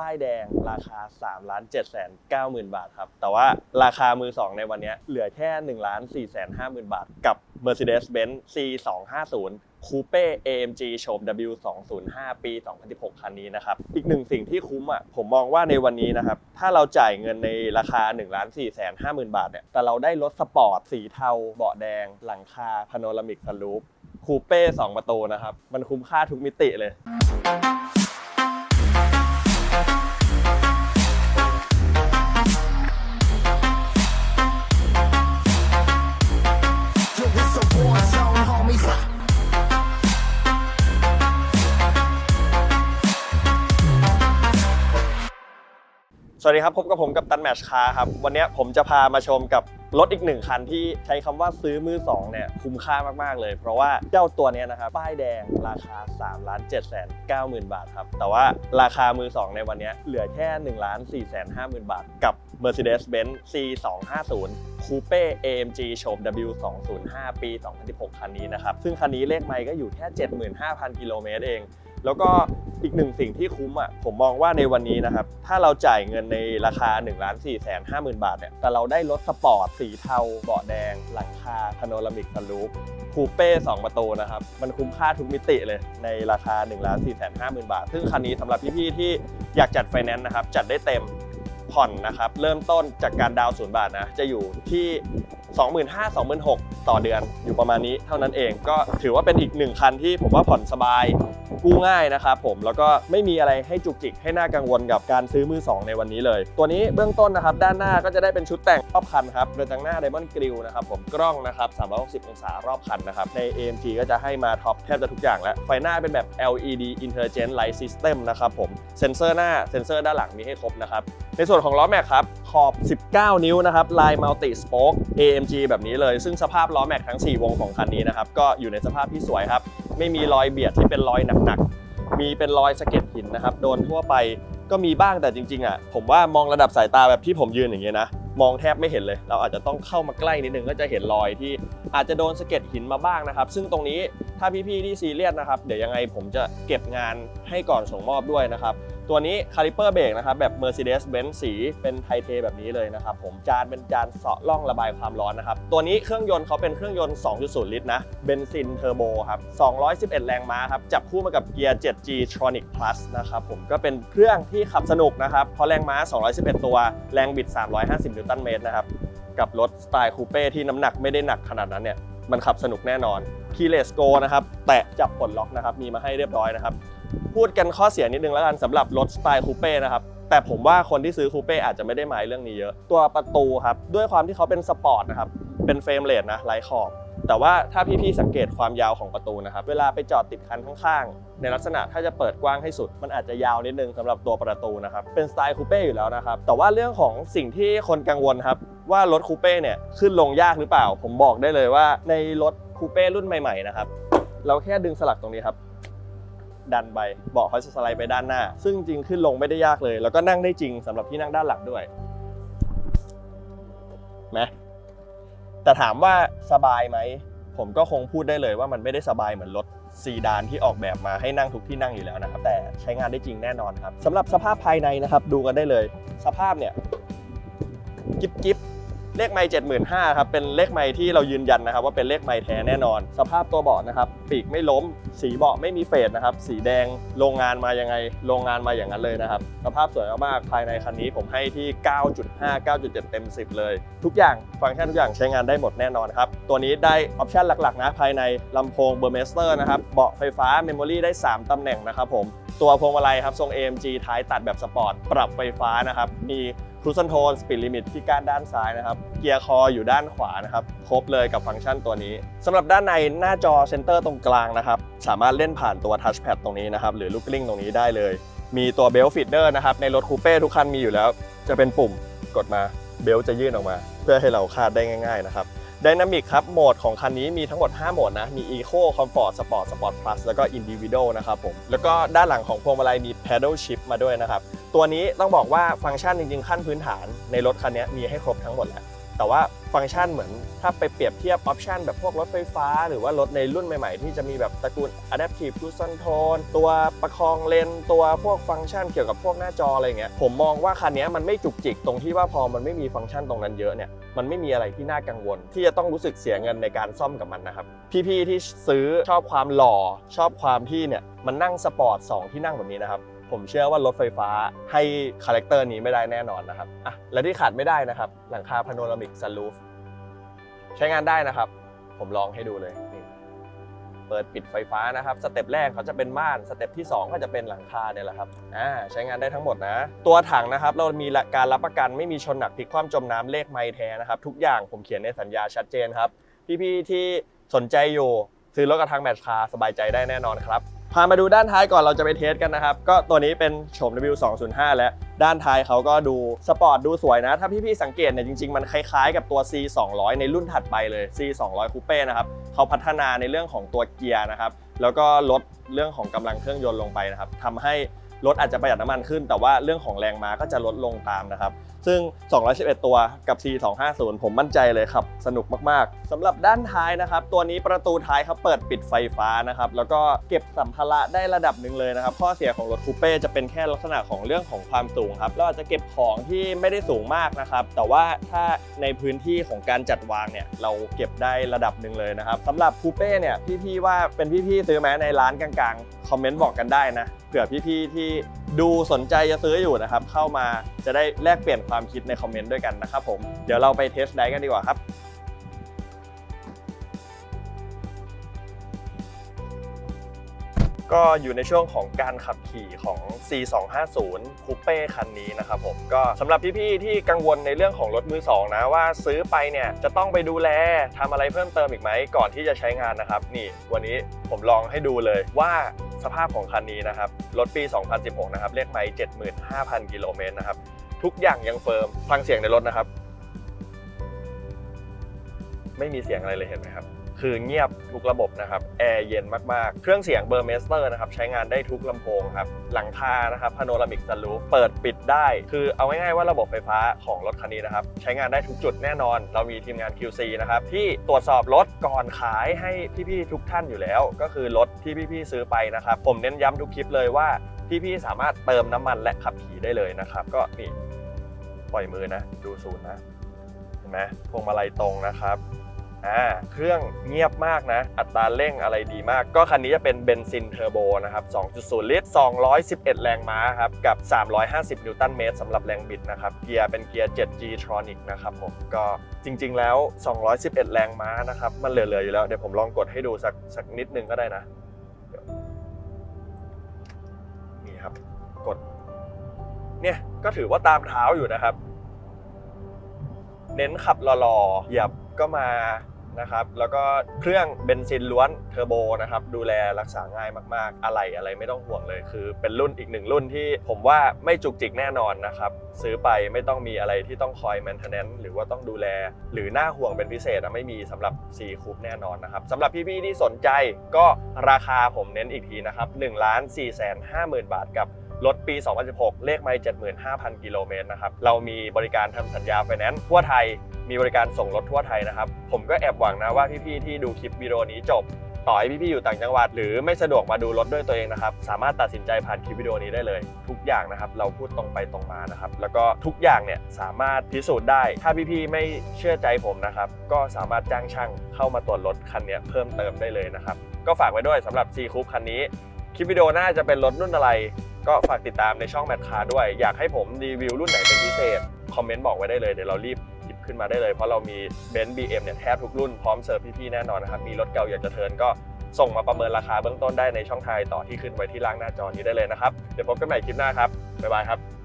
ป้ายแดงราคา3ล้าน7 9 0 0 0 0 บาทครับ แต่ว่าราคามือ 2 ในวันนี้เหลือแค่1ล้าน4 5 0 0 0 0 บาท กับ Mercedes-Benz C250 Coupe AMG โฉม W205 ปี 2016 คันนี้นะครับ อีกหนึ่งสิ่งที่คุ้มอะ ผมมองว่าในวันนี้นะครับ ถ้าเราจ่ายเงินในราคา1ล้าน4 5 0 0 0 0 บาทเนี่ย แต่เราได้รถสปอร์ต สีเทา เบาะแดง หลังคาพาโนรามิกซันรูฟคูเป้ 2 ประตูนะครับ มันคุ้มค่าทุกมิติเลย สวัสดีครับ พบกับผมกับตันแมชคาครับ วันนี้ผมจะพามาชมกับรถอีกหนึ่งคันที่ใช้คำว่าซื้อมือสองเนี่ยคุ้มค่ามาก ๆ เลย เพราะว่าเจ้าตัวนี้นะครับป้ายแดงราคา3ล้าน7 9 0 0 0 0 บาทครับ แต่ว่าราคามือสองในวันนี้เหลือแค่1ล้าน4 5 0 0 0 0 บาท กับ Mercedes-Benz C250 Coupe AMG โฉม W205 ปี 2016 คันนี้นะครับ ซึ่งคันนี้เลขไมล์ก็อยู่แค่ 75,000 กิโลเมตรเอง แล้วก็อีกหนึ่งสิ่งที่คุ้มอะผมมองว่าในวันนี้นะครับ ถ้าเราจ่ายเงินในราคา1นึ่งล้านสี่แสนห้าหมื่นบาทเนี่ยแต่เราได้รถสปอร์ตสีเทาเบาะแดง หลังคาพาโนรามิกซันรูฟคูเป้2ประตูนะครับ มันคุ้มค่าทุกมิติเลยในราคา1นึ่งล้านสี่แสนห้าหมื่นบาท ซึ่งคันนี้สำหรับพี่ๆที่อยากจัดไฟแนนซ์นะครับ จัดได้เต็มผ่อนนะครับ เริ่มต้นจากการดาวน์ศูนย์บาทนะจะอยู่ที่ 25,000 26,000 ต่อเดือนอยู่ประมาณนี้เท่านั้นเองก็ถือว่าเป็นอีกหนึ่งคันที่ผมว่าผ่อนสบายกู้ง่ายนะครับผมแล้วก็ไม่มีอะไรให้จุกจิกให้น่ากังวลกับการซื้อมือ 2 ในวันนี้เลย ตัวนี้เบื้องต้นนะครับ ด้านหน้าก็จะได้เป็นชุดแต่งรอบคันครับกระจังหน้า Diamond Grill นะครับผมกล้องนะครับ 360 องศารอบคันนะครับ ใน AMG ก็จะให้มาท็อปแทบจะทุกอย่างแล้ว ไฟหน้าเป็นแบบ LED Intelligent Light System นะครับผมเซ็นเซอร์หน้าเซ็นเซอร์ด้านหลังมีให้ครบนะครับในส่วนของล้อแม็กครับขอบ 19 นิ้วนะครับลายมัลติสโป๊ก AMG แบบนี้เลย ซึ่งสภาพล้อแม็กทั้ง 4 วงของคันนี้นะครับ ก็อยู่ในสภาพที่สวยครับ ไม่มีรอยเบียดที่เป็นรอยหนักๆ มีเป็นรอยสะเก็ดหินนะครับ โดนทั่วไปก็มีบ้างแต่จริงๆอะผมว่ามองระดับสายตาแบบที่ผมยืนอย่างเงี้ยนะ มองแทบไม่เห็นเลย เราอาจจะต้องเข้ามาใกล้นิดนึงก็จะเห็นรอยที่อาจจะโดนสะเก็ดหินมาบ้างนะครับ ซึ่งตรงนี้ ถ้าพี่ๆที่ซีเรียสนะครับ เดี๋ยวยังไงผมจะเก็บงานให้ก่อนส่งมอบด้วยนะครับ ตัวนี้คาลิเปอร์เบรกนะครับแบบ Mercedes-Benz สีเป็นไทเทแบบนี้เลยนะครับ ผมจานเป็นจานเสาะล่องระบายความร้อนนะครับ ตัวนี้เครื่องยนต์เขาเป็นเครื่องยนต์ 2.0 ลิตรนะเบนซินเทอร์โบครับ 211 แรงม้าครับ จับคู่มากับเกียร์ 7G Tronic Plus นะครับผมก็เป็นเครื่องที่ขับสนุกนะครับเพราะแรงม้า 211 ตัวแรงบิด 350 นิวตันเมตรนะครับกับรถสไตล์คูเป้ที่น้ำหนักไม่ได้หนักขนาดนั้นเนี่ย มันขับสนุกแน่นอนคีเลสโกนะครับ แตะจับปลดล็อกนะครับ มีมาให้เรียบร้อยนะครับ พูดกันข้อเสียนิดนึงแล้วกันสำหรับรถสไตล์คูเป้นะครับแต่ผมว่าคนที่ซื้อคูเป้อาจจะไม่ได้หมายเรื่องนี้เยอะ ตัวประตูครับ ด้วยความที่เขาเป็นสปอร์ตนะครับ เป็นเฟรมเลสนะไร้ขอบ แต่ว่าถ้าพี่ๆสังเกตความยาวของประตูนะครับ เวลาไปจอดติดคันข้างๆ ในลักษณะถ้าจะเปิดกว้างให้สุด มันอาจจะยาวนิดนึงสำหรับตัวประตูนะครับ เป็นสไตล์คูเป้อยู่แล้วนะครับ แต่ว่าเรื่องของสิ่งที่คนกังวลครับ ว่ารถคูเป้เนี่ยขึ้นลงยากหรือเปล่า ผมบอกได้เลยว่าในรถคูเป้รุ่นใหม่ๆนะครับ เราแค่ดึงสลักตรงนี้ครับดันไปเบาะเขาจะสไลด์ไปด้านหน้า ซึ่งจริงขึ้นลงไม่ได้ยากเลย แล้วก็นั่งได้จริงสำหรับที่นั่งด้านหลังด้วยไหม แต่ถามว่าสบายไหม ผมก็คงพูดได้เลยว่ามันไม่ได้สบายเหมือนรถซีดานที่ออกแบบมาให้นั่งทุกที่นั่งอยู่แล้วนะครับ แต่ใช้งานได้จริงแน่นอนครับสำหรับสภาพภายในนะครับ ดูกันได้เลย สภาพเนี่ย กิ๊บกิ๊บ เลขไมล์75,000ครับเป็นเลขไมล์ที่เรายืนยันนะครับ ว่าเป็นเลขไมล์แท้แน่นอน สภาพตัวเบาะนะครับ ปีกไม่ล้ม สีเบาะไม่มีเฟดนะครับ สีแดงโรงงานมายังไง โรงงานมาอย่างนั้นเลยนะครับ สภาพสวยมากๆภายในคันนี้ผมให้ที่ 9.5 9.7 เต็ม 10 เลย ทุกอย่างฟังก์ชันทุกอย่างใช้งานได้หมดแน่นอนครับ ตัวนี้ได้ออปชันหลักๆ นะภายในลำโพงเบอร์เมสเตอร์นะครับเบาะไฟฟ้าเมมโมรี่ได้ 3ตำแหน่งนะครับผมตัวพวงมาลัยครับทรง AMG ท้ายตัดแบบสปอร์ตปรับไฟฟ้านะครับมี ครูซ n นโทนสปีดลิมิตที่ก้านด้านซ้ายนะครับ เกียร์คออยู่ด้านขวานะครับ ครบเลยกับฟังก์ชันตัวนี้สำหรับด้านในหน้าจอเซนเตอร์ตรงกลางนะครับ สามารถเล่นผ่านตัวทัชแพดตรงนี้นะครับ หรือลูกกลิ้งตรงนี้ได้เลย มีตัวเบลฟิ t เดอร์นะครับ ในรถคูเป้ทุกคันมีอยู่แล้ว จะเป็นปุ่มกดมาเบลจะยื่นออกมา เพื่อให้เราคาดได้ง่าย ๆ นะครับ Dynamic ครับ โหมดของคันนี้มีทั้งหมด 5 โหมดนะ มี Eco Comfort Sport Sport Plus แล้วก็ Individual นะครับผม แล้วก็ด้านหลังของพวงมาลัยมี Paddle Shift มาด้วยนะครับ ตัวนี้ต้องบอกว่าฟังก์ชันจริงๆขั้นพื้นฐานในรถคันนี้มีให้ครบทั้งหมดแล้วแต่ว่าฟังก์ชันเหมือนถ้าไปเปรียบเทียบออปชันแบบพวกรถไฟฟ้า หรือว่ารถในรุ่นใหม่ๆ ที่จะมีแบบตระกูล Adaptive Cruise Control ตัวประคองเลนตัวพวกฟังก์ชันเกี่ยวกับพวกหน้าจออะไรเงี้ยผมมองว่าคันนี้มันไม่จุกจิกตรงที่ว่าพอมันไม่มีฟังก์ชันตรงนั้นเยอะเนี่ยมันไม่มีอะไรที่น่ากังวล ที่จะต้องรู้สึกเสียเงินในการซ่อมกับมันนะครับพี่ๆที่ซื้อชอบความหล่อชอบความที่เนี่ยมันนั่งสปอร์ต2ที่นั่งแบบนี้นะครับ ผมเชื่อว่ารถไฟฟ้าให้คาแรคเตอร์นี้ไม่ได้แน่นอนนะครับอะและที่ขาดไม่ได้นะครับ หลังคาพาโนรามิกซันรูฟใช้งานได้นะครับ ผมลองให้ดูเลยนี่เปิดปิดไฟฟ้านะครับ สเต็ปแรกเขาจะเป็นม่าน สเต็ปที่ 2 ก็จะเป็นหลังคาเนี่ยแหละครับอ่าใช้งานได้ทั้งหมดนะ ตัวถังนะครับ เรามีการรับประกันไม่มีชนหนักพลิกคว่ำจมน้ำเลขไม้แท้นะครับ ทุกอย่างผมเขียนในสัญญาชัดเจนครับ พี่ๆที่สนใจอยู่ซื้อรถกระทางแมทคาร์สบายใจได้แน่นอนครับ พามาดูด้านท้ายก่อนเราจะไปเทสกันนะครับ ก็ตัวนี้เป็นโฉม W205 แล้วด้านท้ายเขาก็ดูสปอร์ตดูสวยนะ ถ้าพี่ๆสังเกตเนี่ยจริงๆ มันคล้ายๆกับตัว C200 ในรุ่นถัดไปเลย C200 Coupe นะครับเขาพัฒนาในเรื่องของตัวเกียร์นะครับ แล้วก็ลดเรื่องของกำลังเครื่องยนต์ลงไปนะครับทำให้ รถอาจจะประหยัดน้ำมันขึ้น แต่ว่าเรื่องของแรงม้าก็จะลดลงตามนะครับ ซึ่ง 211 ตัวกับ C250 ผมมั่นใจเลยครับ สนุกมากๆสำหรับด้านท้ายนะครับ ตัวนี้ประตูท้ายเขาเปิดปิดไฟฟ้านะครับ แล้วก็เก็บสัมภาระได้ระดับหนึ่งเลยนะครับ ข้อเสียของรถคูเป้จะเป็นแค่ลักษณะของเรื่องของความสูงครับเราอาจจะเก็บของที่ไม่ได้สูงมากนะครับ แต่ว่าถ้าในพื้นที่ของการจัดวางเนี่ยเราเก็บได้ระดับหนึ่งเลยนะครับสำหรับคูเป้เนี่ยพี่ๆว่าเป็นพี่ๆซื้อไหมในร้านกลางๆ คอมเมนต์บอกกันได้นะ เผื่อพี่ๆที่ดูสนใจจะซื้ออยู่นะครับ เข้ามาจะได้แลกเปลี่ยนความคิดในคอมเมนต์ด้วยกันนะครับผม เดี๋ยวเราไปเทสไดกันดีกว่าครับก็อยู่ในช่วงของการขับขี่ของ C250 คูเป้คันนี้นะครับผมก็สำหรับพี่ๆที่กังวลในเรื่องของรถมือสองนะว่าซื้อไปเนี่ยจะต้องไปดูแลทำอะไรเพิ่มเติมอีกไหมก่อนที่จะใช้งานนะครับ นี่วันนี้ผมลองให้ดูเลยว่า สภาพของคันนี้นะครับรถปี 2016 นะครับเลขไมล์75,000 กิโลเมตรนะครับ ทุกอย่างยังเฟิร์มฟังเสียงในรถนะครับ ไม่มีเสียงอะไรเลยเห็นไหมครับ คือเงียบทุกระบบนะครับแอร์เย็นมากๆ เครื่องเสียงเบอร์เมสเตอร์นะครับใช้งานได้ทุกลำโพงครับหลังคานะครับพาโนรามิกซันรูฟเปิดปิดได้ คือเอาง่ายๆว่าระบบไฟฟ้าของรถคันนี้นะครับใช้งานได้ทุกจุดแน่นอน เรามีทีมงาน QC นะครับที่ตรวจสอบรถก่อนขายให้พี่ๆทุกท่านอยู่แล้ว ก็คือรถที่พี่ๆซื้อไปนะครับผมเน้นย้ำทุกคลิปเลยว่าพี่ๆสามารถเติมน้ำมันและขับขี่ได้เลยนะครับก็นี่ปล่อยมือนะ ดูศูนย์นะเห็นไหมพวงมาลัยตรงนะครับ อ่าเครื่องเงียบมากนะ อัตราเร่งอะไรดีมาก ก็คันนี้จะเป็นเบนซินเทอร์โบนะครับ 2.0 ลิตร 211 แรงม้าครับกับ 350 นิวตันเมตรสำหรับแรงบิดนะครับ เกียร์เป็นเกียร์ 7G Tronic นะครับผม ก็จริง ๆ แล้ว 211 แรงม้านะครับ มันเหลือ ๆ อยู่แล้ว เดี๋ยวผมลองกดให้ดูสักสักนิดนึงก็ได้นะนี่ครับ กด เนี่ย ก็ถือว่าตามเท้าอยู่นะครับ เน้นขับหล่อๆหยียบก็มา นะครับ แล้วก็เครื่องเบนซินล้วนเทอร์โบนะครับดูแลรักษาง่ายมากๆ อะไรอะไรไม่ต้องห่วงเลย คือเป็นรุ่นอีกหนึ่งรุ่นที่ผมว่าไม่จุกจิกแน่นอนนะครับ ซื้อไปไม่ต้องมีอะไรที่ต้องคอย maintenance หรือว่าต้องดูแล หรือน่าห่วงเป็นพิเศษไม่มีสำหรับ C คูปแน่นอนนะครับสำหรับพี่ๆที่สนใจก็ราคาผมเน้นอีกทีนะครับ1 4 5 0 0 0 0 บาทกับรถปี 2016 เลขไม่75,000 กิโลเมตรนะครับ เรามีบริการทำสัญญาไฟแนนซ์ทั่วไทย มีบริการส่งรถทั่วไทยนะครับ ผมก็แอบหวังนะว่าพี่ๆที่ดูคลิปวิดีโอนี้จบ ต่อให้พี่ๆอยู่ต่างจังหวัด หรือไม่สะดวกมาดูรถด้วยตัวเองนะครับ สามารถตัดสินใจผ่านคลิปวิดีโอนี้ได้เลย ทุกอย่างนะครับ เราพูดตรงไปตรงมานะครับ แล้วก็ทุกอย่างเนี่ยสามารถพิสูจน์ได้ ถ้าพี่ๆไม่เชื่อใจผมนะครับ ก็สามารถจ้างช่างเข้ามาตรวจรถคันนี้เพิ่มเติมได้เลยนะครับ ก็ฝากไว้ด้วยสำหรับ C คูปคันนี้ คลิปวิดีโอหน่าจะเป็นรถรุ่นอะไร ก็ฝากติดตามในช่องแมทคาร์ด้วย อยากให้ผมรีวิวรุ่นไหนเป็นพิเศษคอมเมนต์บอกไว้ได้เลยเดี๋ยวเรารีบ ขึ้นมาได้เลย เพราะเรามีเบนซ์บีเอ็มเนี่ยแทบทุกรุ่นพร้อมเสิร์ฟพี่ๆแน่นอนนะครับมีรถเก่าอยากจะเทิร์นก็ส่งมาประเมินราคาเบื้องต้นได้ในช่องทางต่อที่ขึ้นไว้ที่ล่างหน้าจอนี้ได้เลยนะครับ เดี๋ยวพบกันใหม่คลิปหน้าครับ บ๊ายบายครับ